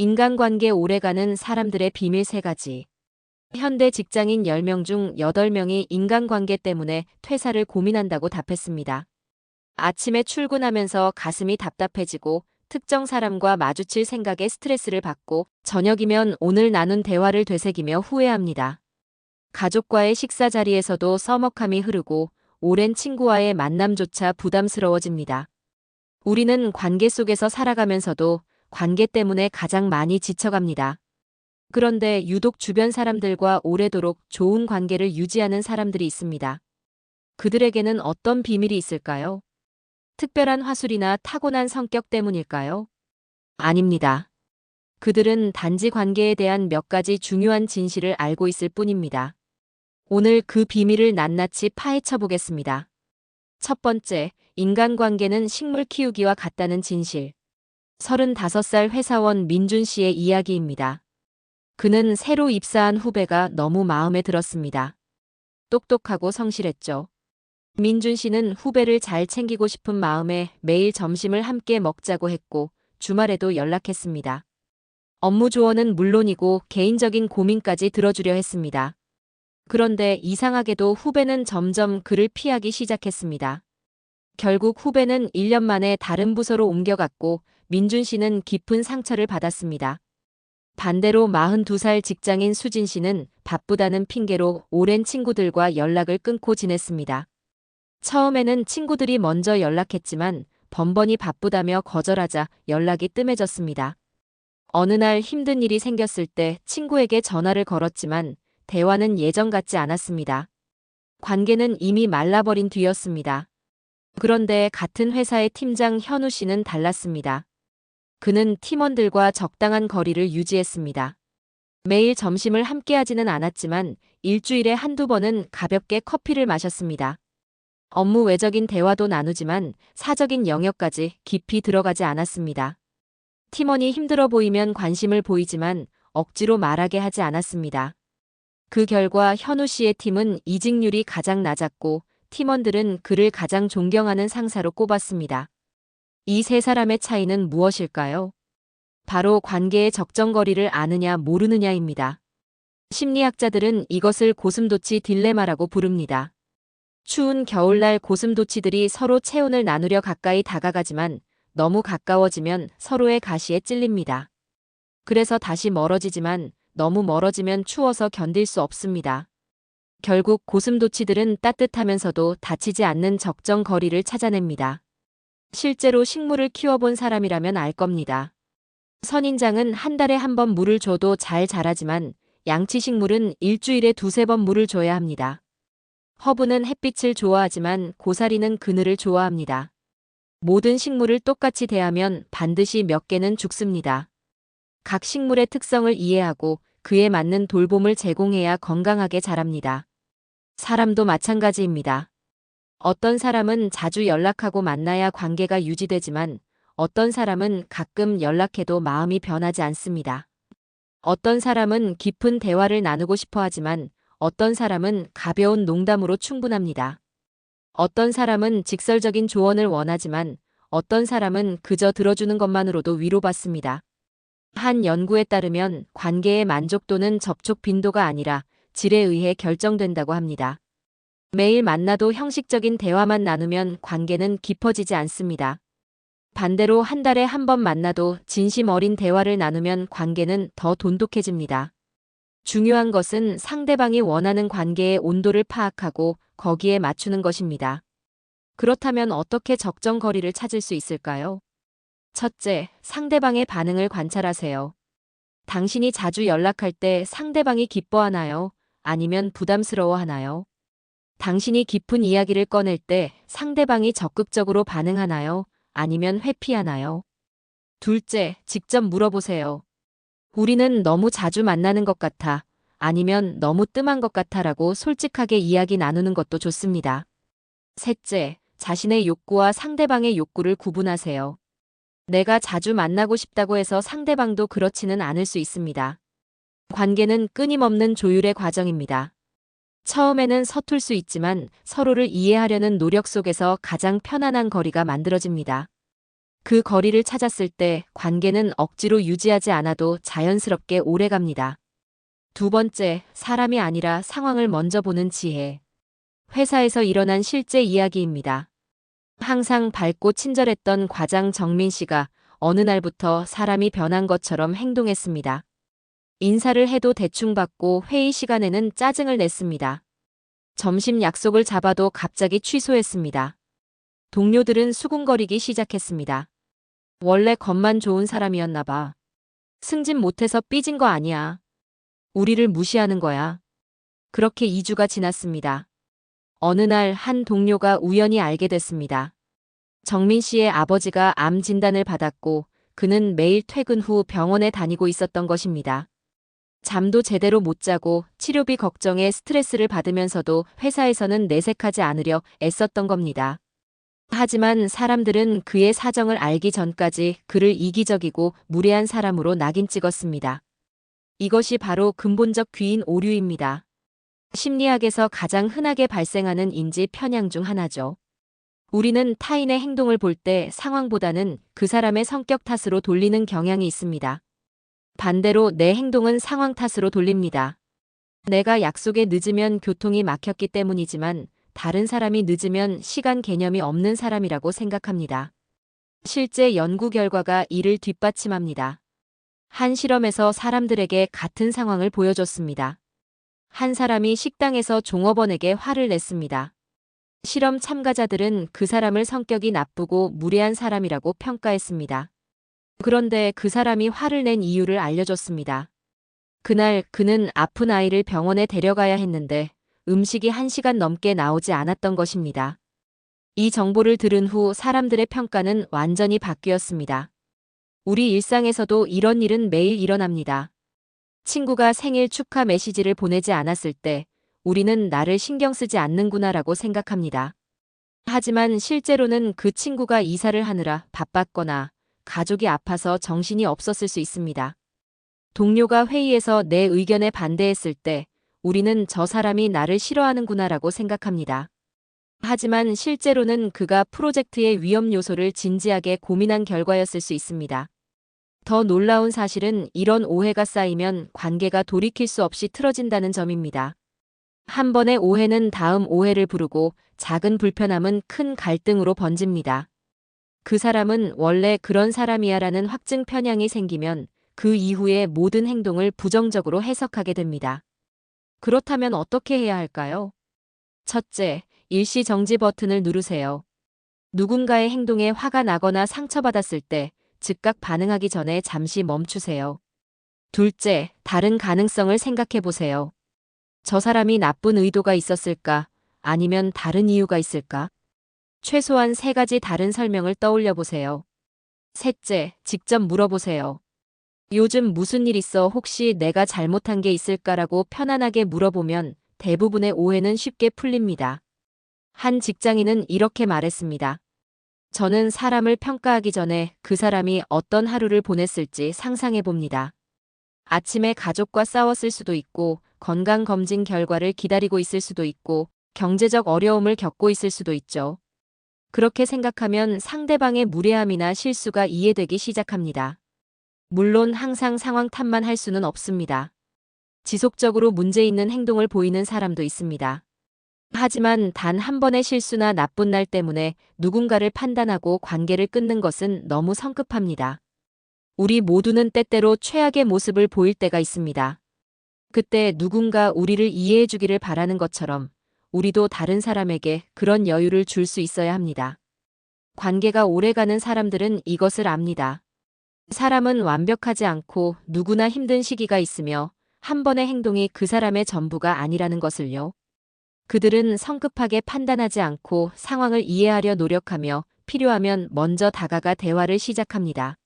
인간관계 오래가는 사람들의 비밀 세 가지. 현대 직장인 10명 중 8명이 인간관계 때문에 퇴사를 고민한다고 답했습니다. 아침에 출근하면서 가슴이 답답해지고 특정 사람과 마주칠 생각에 스트레스를 받고 저녁이면 오늘 나눈 대화를 되새기며 후회합니다. 가족과의 식사 자리에서도 서먹함이 흐르고 오랜 친구와의 만남조차 부담스러워집니다. 우리는 관계 속에서 살아가면서도 관계 때문에 가장 많이 지쳐갑니다. 그런데 유독 주변 사람들과 오래도록 좋은 관계를 유지하는 사람들이 있습니다. 그들에게는 어떤 비밀이 있을까요? 특별한 화술이나 타고난 성격 때문일까요? 아닙니다. 그들은 단지 관계에 대한 몇 가지 중요한 진실을 알고 있을 뿐입니다. 오늘 그 비밀을 낱낱이 파헤쳐 보겠습니다. 첫 번째, 인간관계는 식물 키우기와 같다는 진실. 35살 회사원 민준 씨의 이야기입니다. 그는 새로 입사한 후배가 너무 마음에 들었습니다. 똑똑하고 성실했죠. 민준 씨는 후배를 잘 챙기고 싶은 마음에 매일 점심을 함께 먹자고 했고 주말에도 연락했습니다. 업무 조언은 물론이고 개인적인 고민까지 들어주려 했습니다. 그런데 이상하게도 후배는 점점 그를 피하기 시작했습니다. 결국 후배는 1년 만에 다른 부서로 옮겨갔고 민준 씨는 깊은 상처를 받았습니다. 반대로 42살 직장인 수진 씨는 바쁘다는 핑계로 오랜 친구들과 연락을 끊고 지냈습니다. 처음에는 친구들이 먼저 연락했지만 번번이 바쁘다며 거절하자 연락이 뜸해졌습니다. 어느 날 힘든 일이 생겼을 때 친구에게 전화를 걸었지만 대화는 예전 같지 않았습니다. 관계는 이미 말라버린 뒤였습니다. 그런데 같은 회사의 팀장 현우 씨는 달랐습니다. 그는 팀원들과 적당한 거리를 유지했습니다. 매일 점심을 함께 하지는 않았지만 일주일에 한두 번은 가볍게 커피를 마셨습니다. 업무 외적인 대화도 나누지만 사적인 영역까지 깊이 들어가지 않았습니다. 팀원이 힘들어 보이면 관심을 보이지만 억지로 말하게 하지 않았습니다. 그 결과 현우 씨의 팀은 이직률이 가장 낮았고 팀원들은 그를 가장 존경하는 상사로 꼽았습니다. 이 세 사람의 차이는 무엇일까요? 바로 관계의 적정거리를 아느냐 모르느냐입니다. 심리학자들은 이것을 고슴도치 딜레마라고 부릅니다. 추운 겨울날 고슴도치들이 서로 체온을 나누려 가까이 다가가지만 너무 가까워지면 서로의 가시에 찔립니다. 그래서 다시 멀어지지만 너무 멀어지면 추워서 견딜 수 없습니다. 결국 고슴도치들은 따뜻하면서도 다치지 않는 적정 거리를 찾아냅니다. 실제로 식물을 키워본 사람이라면 알 겁니다. 선인장은 한 달에 한 번 물을 줘도 잘 자라지만 양치식물은 일주일에 두세 번 물을 줘야 합니다. 허브는 햇빛을 좋아하지만 고사리는 그늘을 좋아합니다. 모든 식물을 똑같이 대하면 반드시 몇 개는 죽습니다. 각 식물의 특성을 이해하고 그에 맞는 돌봄을 제공해야 건강하게 자랍니다. 사람도 마찬가지입니다. 어떤 사람은 자주 연락하고 만나야 관계가 유지되지만 어떤 사람은 가끔 연락해도 마음이 변하지 않습니다. 어떤 사람은 깊은 대화를 나누고 싶어 하지만 어떤 사람은 가벼운 농담으로 충분합니다. 어떤 사람은 직설적인 조언을 원하지만 어떤 사람은 그저 들어주는 것만으로도 위로받습니다. 한 연구에 따르면 관계의 만족도는 접촉 빈도가 아니라 질에 의해 결정된다고 합니다. 매일 만나도 형식적인 대화만 나누면 관계는 깊어지지 않습니다. 반대로 한 달에 한 번 만나도 진심 어린 대화를 나누면 관계는 더 돈독해집니다. 중요한 것은 상대방이 원하는 관계의 온도를 파악하고 거기에 맞추는 것입니다. 그렇다면 어떻게 적정 거리를 찾을 수 있을까요? 첫째, 상대방의 반응을 관찰하세요. 당신이 자주 연락할 때 상대방이 기뻐하나요? 아니면 부담스러워하나요? 당신이 깊은 이야기를 꺼낼 때 상대방이 적극적으로 반응하나요? 아니면 회피하나요? 둘째, 직접 물어보세요. 우리는 너무 자주 만나는 것 같아. 아니면 너무 뜸한 것 같아라고 솔직하게 이야기 나누는 것도 좋습니다. 셋째, 자신의 욕구와 상대방의 욕구를 구분하세요. 내가 자주 만나고 싶다고 해서 상대방도 그렇지는 않을 수 있습니다. 관계는 끊임없는 조율의 과정입니다. 처음에는 서툴 수 있지만 서로를 이해하려는 노력 속에서 가장 편안한 거리가 만들어집니다. 그 거리를 찾았을 때 관계는 억지로 유지하지 않아도 자연스럽게 오래 갑니다. 두 번째, 사람이 아니라 상황을 먼저 보는 지혜. 회사에서 일어난 실제 이야기입니다. 항상 밝고 친절했던 과장 정민 씨가 어느 날부터 사람이 변한 것처럼 행동했습니다. 인사를 해도 대충 받고 회의 시간에는 짜증을 냈습니다. 점심 약속을 잡아도 갑자기 취소했습니다. 동료들은 수군거리기 시작했습니다. 원래 겉만 좋은 사람이었나 봐. 승진 못해서 삐진 거 아니야. 우리를 무시하는 거야. 그렇게 2주가 지났습니다. 어느 날 한 동료가 우연히 알게 됐습니다. 정민 씨의 아버지가 암 진단을 받았고 그는 매일 퇴근 후 병원에 다니고 있었던 것입니다. 잠도 제대로 못 자고 치료비 걱정에 스트레스를 받으면서도 회사에서는 내색하지 않으려 애썼던 겁니다. 하지만 사람들은 그의 사정을 알기 전까지 그를 이기적이고 무례한 사람으로 낙인 찍었습니다. 이것이 바로 근본적 귀인 오류입니다. 심리학에서 가장 흔하게 발생하는 인지 편향 중 하나죠. 우리는 타인의 행동을 볼 때 상황보다는 그 사람의 성격 탓으로 돌리는 경향이 있습니다. 반대로 내 행동은 상황 탓으로 돌립니다. 내가 약속에 늦으면 교통이 막혔기 때문이지만 다른 사람이 늦으면 시간 개념이 없는 사람이라고 생각합니다. 실제 연구 결과가 이를 뒷받침합니다. 한 실험에서 사람들에게 같은 상황을 보여줬습니다. 한 사람이 식당에서 종업원에게 화를 냈습니다. 실험 참가자들은 그 사람을 성격이 나쁘고 무례한 사람이라고 평가했습니다. 그런데 그 사람이 화를 낸 이유를 알려줬습니다. 그날 그는 아픈 아이를 병원에 데려가야 했는데 음식이 한시간 넘게 나오지 않았던 것입니다. 이 정보를 들은 후 사람들의 평가는 완전히 바뀌었습니다. 우리 일상에서도 이런 일은 매일 일어납니다. 친구가 생일 축하 메시지를 보내지 않았을 때 우리는 나를 신경 쓰지 않는구나라고 생각합니다. 하지만 실제로는 그 친구가 이사를 하느라 바빴거나 가족이 아파서 정신이 없었을 수 있습니다. 동료가 회의에서 내 의견에 반대했을 때 우리는 저 사람이 나를 싫어하는구나라고 생각합니다. 하지만 실제로는 그가 프로젝트의 위험 요소를 진지하게 고민한 결과였을 수 있습니다. 더 놀라운 사실은 이런 오해가 쌓이면 관계가 돌이킬 수 없이 틀어진다는 점입니다. 한 번의 오해는 다음 오해를 부르고 작은 불편함은 큰 갈등으로 번집니다. 그 사람은 원래 그런 사람이야 라는 확증 편향이 생기면 그 이후의 모든 행동을 부정적으로 해석하게 됩니다. 그렇다면 어떻게 해야 할까요? 첫째, 일시 정지 버튼을 누르세요. 누군가의 행동에 화가 나거나 상처받았을 때 즉각 반응하기 전에 잠시 멈추세요. 둘째, 다른 가능성을 생각해 보세요. 저 사람이 나쁜 의도가 있었을까? 아니면 다른 이유가 있을까? 최소한 세 가지 다른 설명을 떠올려 보세요. 셋째, 직접 물어보세요. 요즘 무슨 일 있어 혹시 내가 잘못한 게 있을까라고 편안하게 물어보면 대부분의 오해는 쉽게 풀립니다. 한 직장인은 이렇게 말했습니다. 저는 사람을 평가하기 전에 그 사람이 어떤 하루를 보냈을지 상상해 봅니다. 아침에 가족과 싸웠을 수도 있고 건강검진 결과를 기다리고 있을 수도 있고 경제적 어려움을 겪고 있을 수도 있죠. 그렇게 생각하면 상대방의 무례함이나 실수가 이해되기 시작합니다. 물론 항상 상황 탓만 할 수는 없습니다. 지속적으로 문제 있는 행동을 보이는 사람도 있습니다. 하지만 단 한 번의 실수나 나쁜 날 때문에 누군가를 판단하고 관계를 끊는 것은 너무 성급합니다. 우리 모두는 때때로 최악의 모습을 보일 때가 있습니다. 그때 누군가 우리를 이해해 주기를 바라는 것처럼 우리도 다른 사람에게 그런 여유를 줄 수 있어야 합니다. 관계가 오래가는 사람들은 이것을 압니다. 사람은 완벽하지 않고 누구나 힘든 시기가 있으며 한 번의 행동이 그 사람의 전부가 아니라는 것을요. 그들은 성급하게 판단하지 않고 상황을 이해하려 노력하며 필요하면 먼저 다가가 대화를 시작합니다.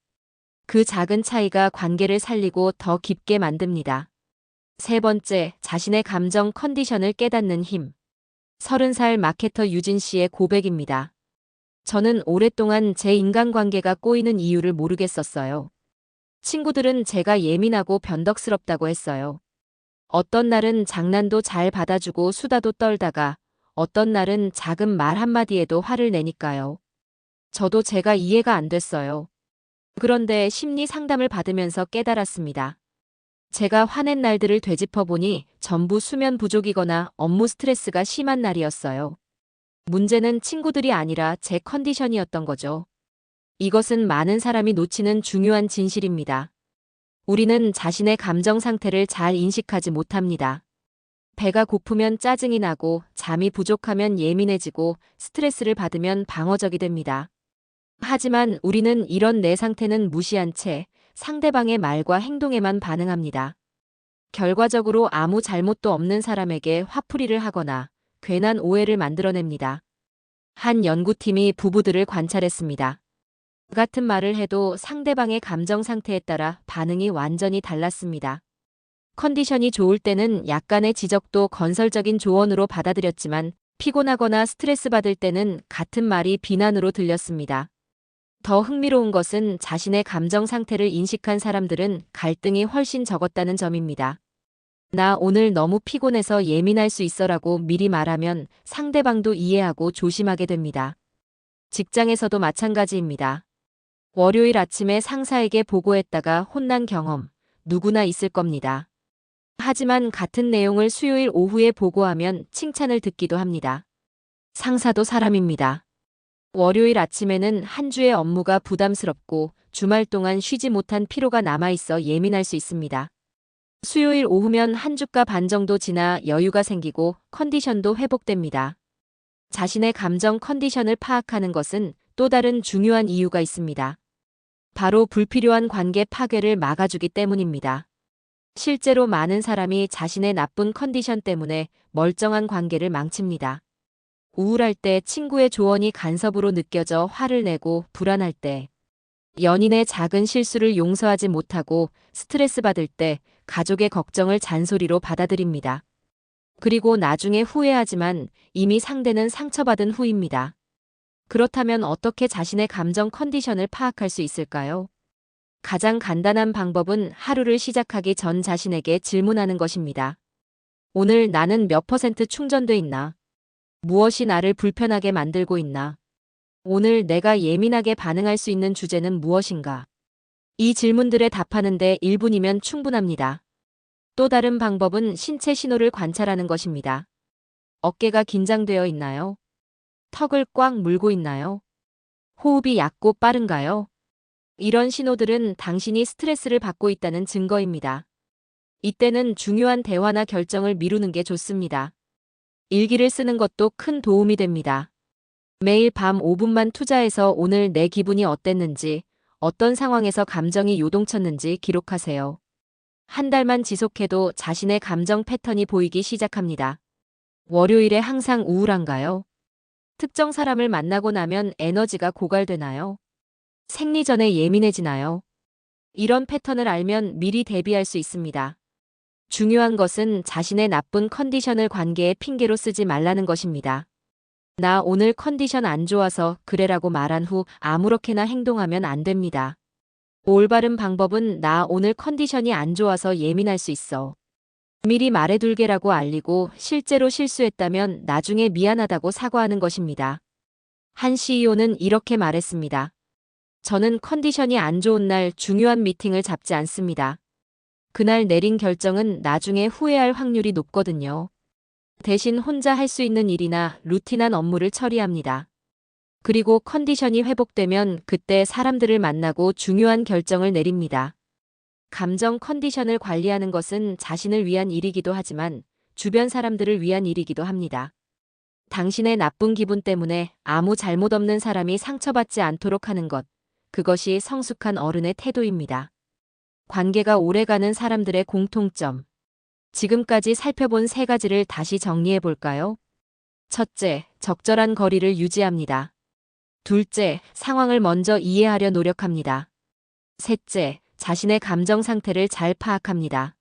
그 작은 차이가 관계를 살리고 더 깊게 만듭니다. 세 번째, 자신의 감정 컨디션을 깨닫는 힘. 30살 마케터 유진 씨의 고백입니다. 저는 오랫동안 제 인간관계가 꼬이는 이유를 모르겠었어요. 친구들은 제가 예민하고 변덕스럽다고 했어요. 어떤 날은 장난도 잘 받아주고 수다도 떨다가 어떤 날은 작은 말 한마디에도 화를 내니까요. 저도 제가 이해가 안 됐어요. 그런데 심리 상담을 받으면서 깨달았습니다. 제가 화낸 날들을 되짚어 보니 전부 수면 부족이거나 업무 스트레스가 심한 날이었어요. 문제는 친구들이 아니라 제 컨디션이었던 거죠. 이것은 많은 사람이 놓치는 중요한 진실입니다. 우리는 자신의 감정 상태를 잘 인식하지 못합니다. 배가 고프면 짜증이 나고 잠이 부족하면 예민해지고 스트레스를 받으면 방어적이 됩니다. 하지만 우리는 이런 내 상태는 무시한 채 상대방의 말과 행동에만 반응합니다. 결과적으로 아무 잘못도 없는 사람에게 화풀이를 하거나 괜한 오해를 만들어냅니다. 한 연구팀이 부부들을 관찰했습니다. 같은 말을 해도 상대방의 감정 상태에 따라 반응이 완전히 달랐습니다. 컨디션이 좋을 때는 약간의 지적도 건설적인 조언으로 받아들였지만 피곤하거나 스트레스 받을 때는 같은 말이 비난으로 들렸습니다. 더 흥미로운 것은 자신의 감정 상태를 인식한 사람들은 갈등이 훨씬 적었다는 점입니다. 나 오늘 너무 피곤해서 예민할 수 있어라고 미리 말하면 상대방도 이해하고 조심하게 됩니다. 직장에서도 마찬가지입니다. 월요일 아침에 상사에게 보고했다가 혼난 경험 누구나 있을 겁니다. 하지만 같은 내용을 수요일 오후에 보고하면 칭찬을 듣기도 합니다. 상사도 사람입니다. 월요일 아침에는 한 주의 업무가 부담스럽고 주말 동안 쉬지 못한 피로가 남아있어 예민할 수 있습니다. 수요일 오후면 한 주가 반 정도 지나 여유가 생기고 컨디션도 회복됩니다. 자신의 감정 컨디션을 파악하는 것은 또 다른 중요한 이유가 있습니다. 바로 불필요한 관계 파괴를 막아주기 때문입니다. 실제로 많은 사람이 자신의 나쁜 컨디션 때문에 멀쩡한 관계를 망칩니다. 우울할 때 친구의 조언이 간섭으로 느껴져 화를 내고 불안할 때, 연인의 작은 실수를 용서하지 못하고 스트레스 받을 때 가족의 걱정을 잔소리로 받아들입니다. 그리고 나중에 후회하지만 이미 상대는 상처받은 후입니다. 그렇다면 어떻게 자신의 감정 컨디션을 파악할 수 있을까요? 가장 간단한 방법은 하루를 시작하기 전 자신에게 질문하는 것입니다. 오늘 나는 몇 퍼센트 충전돼 있나? 무엇이 나를 불편하게 만들고 있나? 오늘 내가 예민하게 반응할 수 있는 주제는 무엇인가? 이 질문들에 답하는데 1분이면 충분합니다. 또 다른 방법은 신체 신호를 관찰하는 것입니다. 어깨가 긴장되어 있나요? 턱을 꽉 물고 있나요? 호흡이 얕고 빠른가요? 이런 신호들은 당신이 스트레스를 받고 있다는 증거입니다. 이때는 중요한 대화나 결정을 미루는 게 좋습니다. 일기를 쓰는 것도 큰 도움이 됩니다. 매일 밤 5분만 투자해서 오늘 내 기분이 어땠는지, 어떤 상황에서 감정이 요동쳤는지 기록하세요. 한 달만 지속해도 자신의 감정 패턴이 보이기 시작합니다. 월요일에 항상 우울한가요? 특정 사람을 만나고 나면 에너지가 고갈되나요? 생리 전에 예민해지나요? 이런 패턴을 알면 미리 대비할 수 있습니다. 중요한 것은 자신의 나쁜 컨디션을 관계의 핑계로 쓰지 말라는 것입니다. 나 오늘 컨디션 안 좋아서 그래라고 말한 후 아무렇게나 행동하면 안 됩니다. 올바른 방법은 나 오늘 컨디션이 안 좋아서 예민할 수 있어. 미리 말해둘게라고 알리고 실제로 실수했다면 나중에 미안하다고 사과하는 것입니다. 한 CEO는 이렇게 말했습니다. 저는 컨디션이 안 좋은 날 중요한 미팅을 잡지 않습니다. 그날 내린 결정은 나중에 후회할 확률이 높거든요. 대신 혼자 할 수 있는 일이나 루틴한 업무를 처리합니다. 그리고 컨디션이 회복되면 그때 사람들을 만나고 중요한 결정을 내립니다. 감정 컨디션을 관리하는 것은 자신을 위한 일이기도 하지만 주변 사람들을 위한 일이기도 합니다. 당신의 나쁜 기분 때문에 아무 잘못 없는 사람이 상처받지 않도록 하는 것, 그것이 성숙한 어른의 태도입니다. 관계가 오래가는 사람들의 공통점. 지금까지 살펴본 세 가지를 다시 정리해 볼까요? 첫째, 적절한 거리를 유지합니다. 둘째, 상황을 먼저 이해하려 노력합니다. 셋째, 자신의 감정 상태를 잘 파악합니다.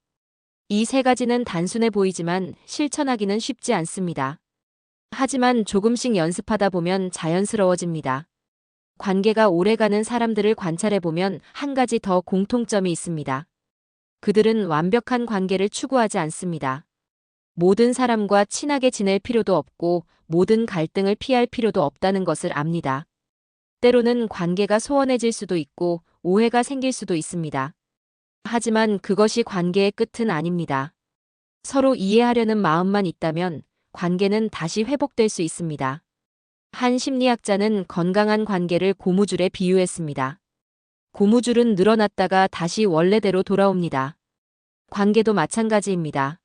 이 세 가지는 단순해 보이지만 실천하기는 쉽지 않습니다. 하지만 조금씩 연습하다 보면 자연스러워집니다. 관계가 오래가는 사람들을 관찰해 보면 한 가지 더 공통점이 있습니다. 그들은 완벽한 관계를 추구하지 않습니다. 모든 사람과 친하게 지낼 필요도 없고 모든 갈등을 피할 필요도 없다는 것을 압니다. 때로는 관계가 소원해질 수도 있고 오해가 생길 수도 있습니다. 하지만 그것이 관계의 끝은 아닙니다. 서로 이해하려는 마음만 있다면 관계는 다시 회복될 수 있습니다. 한 심리학자는 건강한 관계를 고무줄에 비유했습니다. 고무줄은 늘어났다가 다시 원래대로 돌아옵니다. 관계도 마찬가지입니다.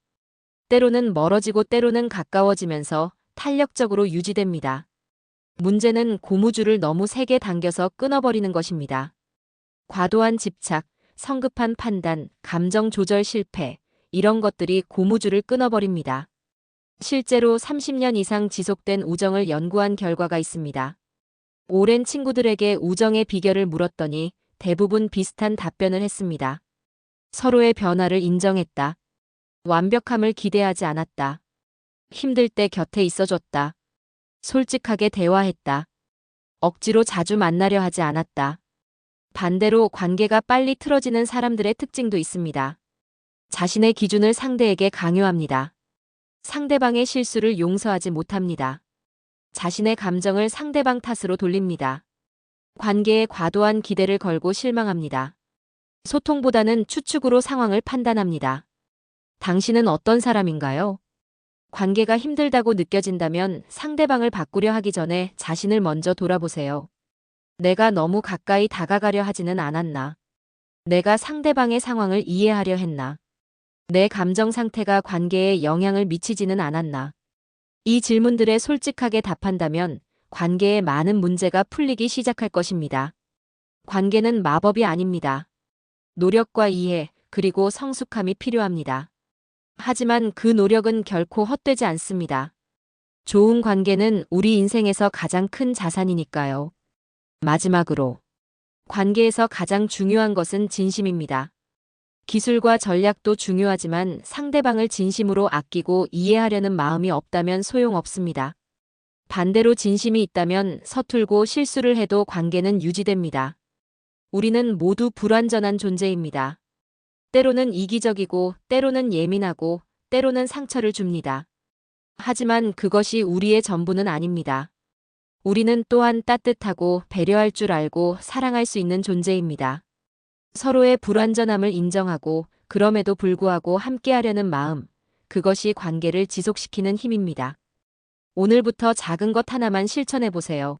때로는 멀어지고 때로는 가까워지면서 탄력적으로 유지됩니다. 문제는 고무줄을 너무 세게 당겨서 끊어버리는 것입니다. 과도한 집착, 성급한 판단, 감정 조절 실패, 이런 것들이 고무줄을 끊어버립니다. 실제로 30년 이상 지속된 우정을 연구한 결과가 있습니다. 오랜 친구들에게 우정의 비결을 물었더니 대부분 비슷한 답변을 했습니다. 서로의 변화를 인정했다. 완벽함을 기대하지 않았다. 힘들 때 곁에 있어줬다. 솔직하게 대화했다. 억지로 자주 만나려 하지 않았다. 반대로 관계가 빨리 틀어지는 사람들의 특징도 있습니다. 자신의 기준을 상대에게 강요합니다. 상대방의 실수를 용서하지 못합니다. 자신의 감정을 상대방 탓으로 돌립니다. 관계에 과도한 기대를 걸고 실망합니다. 소통보다는 추측으로 상황을 판단합니다. 당신은 어떤 사람인가요? 관계가 힘들다고 느껴진다면 상대방을 바꾸려 하기 전에 자신을 먼저 돌아보세요. 내가 너무 가까이 다가가려 하지는 않았나? 내가 상대방의 상황을 이해하려 했나? 내 감정 상태가 관계에 영향을 미치지는 않았나? 이 질문들에 솔직하게 답한다면 관계에 많은 문제가 풀리기 시작할 것입니다. 관계는 마법이 아닙니다. 노력과 이해, 그리고 성숙함이 필요합니다. 하지만 그 노력은 결코 헛되지 않습니다. 좋은 관계는 우리 인생에서 가장 큰 자산이니까요. 마지막으로, 관계에서 가장 중요한 것은 진심입니다. 기술과 전략도 중요하지만 상대방을 진심으로 아끼고 이해하려는 마음이 없다면 소용없습니다. 반대로 진심이 있다면 서툴고 실수를 해도 관계는 유지됩니다. 우리는 모두 불완전한 존재입니다. 때로는 이기적이고, 때로는 예민하고, 때로는 상처를 줍니다. 하지만 그것이 우리의 전부는 아닙니다. 우리는 또한 따뜻하고 배려할 줄 알고 사랑할 수 있는 존재입니다. 서로의 불완전함을 인정하고 그럼에도 불구하고 함께하려는 마음, 그것이 관계를 지속시키는 힘입니다. 오늘부터 작은 것 하나만 실천해 보세요.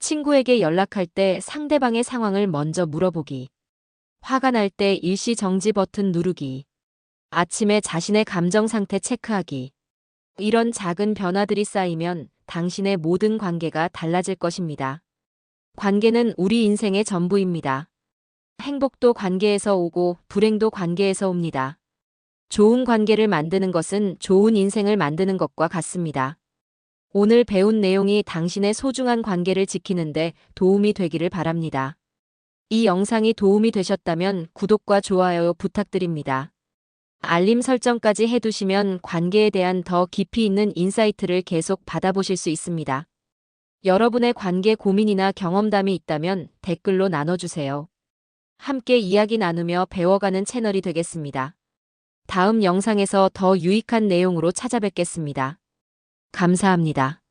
친구에게 연락할 때 상대방의 상황을 먼저 물어보기. 화가 날 때 일시 정지 버튼 누르기. 아침에 자신의 감정 상태 체크하기. 이런 작은 변화들이 쌓이면 당신의 모든 관계가 달라질 것입니다. 관계는 우리 인생의 전부입니다. 행복도 관계에서 오고 불행도 관계에서 옵니다. 좋은 관계를 만드는 것은 좋은 인생을 만드는 것과 같습니다. 오늘 배운 내용이 당신의 소중한 관계를 지키는데 도움이 되기를 바랍니다. 이 영상이 도움이 되셨다면 구독과 좋아요 부탁드립니다. 알림 설정까지 해두시면 관계에 대한 더 깊이 있는 인사이트를 계속 받아보실 수 있습니다. 여러분의 관계 고민이나 경험담이 있다면 댓글로 나눠주세요. 함께 이야기 나누며 배워가는 채널이 되겠습니다. 다음 영상에서 더 유익한 내용으로 찾아뵙겠습니다. 감사합니다.